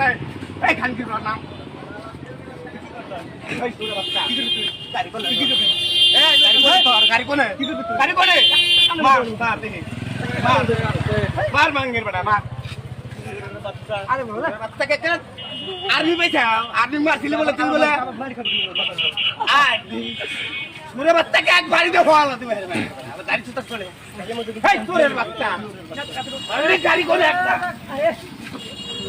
বাচ্চায় এই নাম এই সুরে বাচ্চা। গাড়ি কোনে গাড়ি কোনে তোর মার মার দেখি মার মার মাঙ্গের বেটা মার আরে বলে বাচ্চাকে কেন আর্মি পাইছা আর্মি মারছিলে বলে তুই বলে আয় সুরে বাচ্চাকে এক বাড়িতে হওয়ালো তুমি গাড়ি ছুটা চলে বাচ্চা গাড়ি কোনে একটা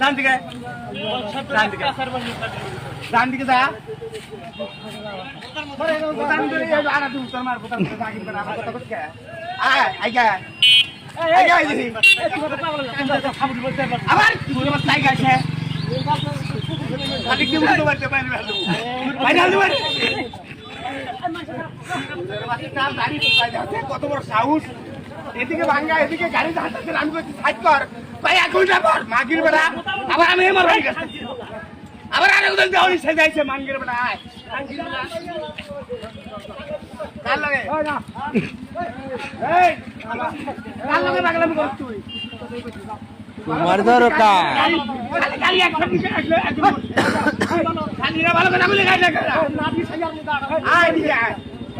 ডান দিকে। ডান দিকে। ডান দিকে যা। বোতাম ধরে এই আড়া তুমি মার বোতাম ধরে দাগিন আমার কথা কইছ কে আয় তুই তাই পারতে পারি কত বড় সাহস। এদিকে ভাঙ্গা এদিকে গাড়ি ধারতেছে আমি বলছি সাইড কর। ভাই এক ঘণ্টা পর। মাগির বেড়া আবার আমি আমার ভাই কাছে আবার আরেক দিন দেওয়া নিচ্ছে যাইছে মাঙ্গির বেড়া আয়। কার লাগে? কার লাগে পাগলামি করছ তুই তোমার খালি ভালো করে লাগা আয় আয়।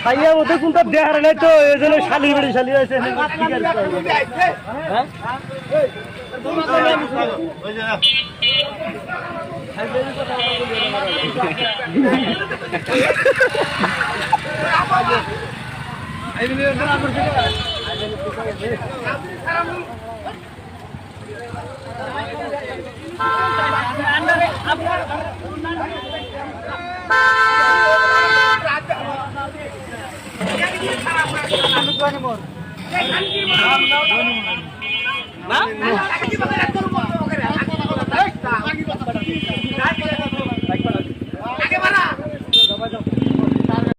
খাইয়া মতো কোনটা দেখার নাই তো এই জন্য শালির বেড়ে শালি আছে না?